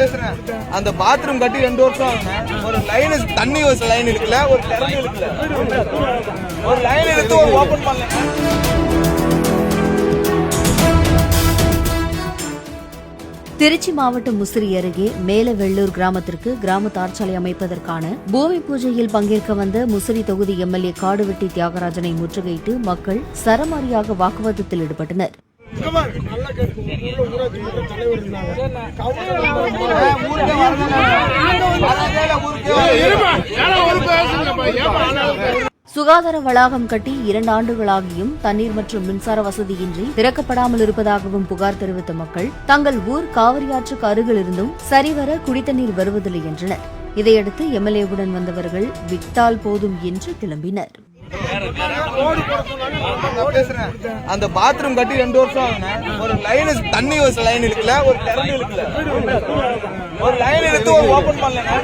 பேசுறேன் அந்த பாத்ரூம் கட்டி ரெண்டு வருஷம் ஆகுங்க. ஒரு லைன் தண்ணி வச லைன் இருக்குல்ல ஒரு திறந்து இருக்குல்ல ஒரு லைன் எடுத்து ஒரு ஓபன் பண்ணல. திருச்சி மாவட்டம் முசிறி அருகே மேலவெள்ளூர் கிராமத்திற்கு கிராம தார்ச்சாலை அமைப்பதற்கான பூமி பூஜையில் பங்கேற்க வந்த முசிறி தொகுதி எம்எல்ஏ காடுவெட்டி தியாகராஜனை முற்றுகையிட்டு மக்கள் சரமாரியாக வாக்குவாதத்தில் ஈடுபட்டனர். சுகாதார வளாகம் கட்டி இரண்டு ஆண்டுகளாகியும் தண்ணீர் மற்றும் மின்சார வசதியின்றி திறக்கப்படாமல் இருப்பதாகவும் புகார் தெரிவித்த மக்கள் தங்கள் ஊர் காவிரியாற்றுக்கு அருகில் இருந்தும் சரிவர குடித்தண்ணீர் வருவதில்லை என்றனர். இதையடுத்து எம்எல்ஏவுடன் வந்தவர்கள் விட்டால் போதும் என்று கிளம்பினர். அந்த பாத்ரூம் கட்டி ரெண்டு வருஷம் ஆகுங்க ஒரு லைன் தண்ணி வச லைன் இருக்குல்ல ஒரு திறந்து இருக்குல்ல ஒரு லைன் எடுத்து ஒரு ஓபன் பண்ணல